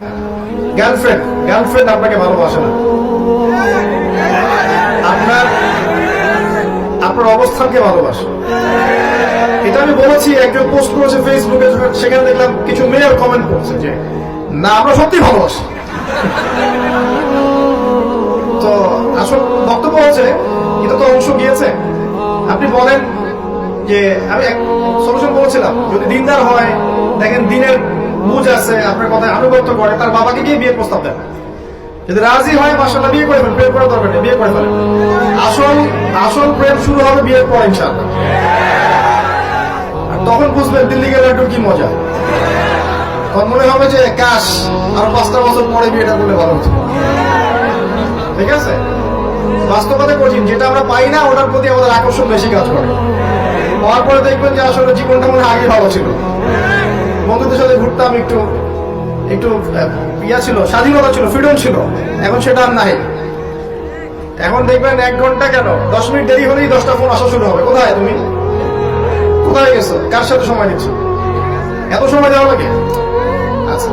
Girlfriend girlfriend আপনাকে ভালোবাসে না। আপনার আপনার অবস্থানকে ভালোবাসে। এটা আমি বলেছি, একজন পোস্ট করেছে ফেসবুকে সেখানে দেখলাম কিছু মেয়ের কমেন্ট করছে যে, না, আমরা সত্যি ভালোবাসি। তো আসল বক্তব্য হচ্ছে, এটা তো অংশ গিয়েছে। আপনি বলেন যে, আমি এক সলিউশন বলেছিলাম, যদি দিনদার হয়, দেখেন দিনের বুঝ আছে, আপনার কথায় আনুগত্য করে, তার বাবাকে গিয়ে বিয়ে প্রস্তাব দেন। যদি রাজি হয় মাসাল্লাহ বিয়ে করে ফেলেন প্রেম করার দরকার নেই, বিয়ে করে ফেলেন। আসল আসল প্রেম শুরু হবে বিয়ের পর, ইনশাআল্লাহ। তখন বুঝবেন দিল্লি গেলে একটু কি মজা। তখন মনে হবে যে, কাশ, আর পাঁচটা বছর পরে বিয়েটা করলে ভালো হতো। ঠিক আছে? বাস্তবতা কঠিন, যেটা আমরা পাই না, ওটার প্রতি আমাদের আকর্ষণ বেশি কাজ করে। পাওয়ার পরে দেখবেন যে, আসলে জীবনটা মনে আগে ভালো ছিল। বন্ধুদের সাথে ঘুরতাম একটু একটু ইয়া ছিল, স্বাধীনতা ছিল ফ্রিডম ছিল। এখন সেটা আর নাই। এখন দেখবেন এক ঘণ্টা কেন? দশ মিনিট দেরি হলেই দশটা ফোন আসা শুরু হবে। কোথায় তুমি? কোথায় গেছো? কার সাথে সময় দিচ্ছ? এত সময় দেওয়া লাগে? আচ্ছা।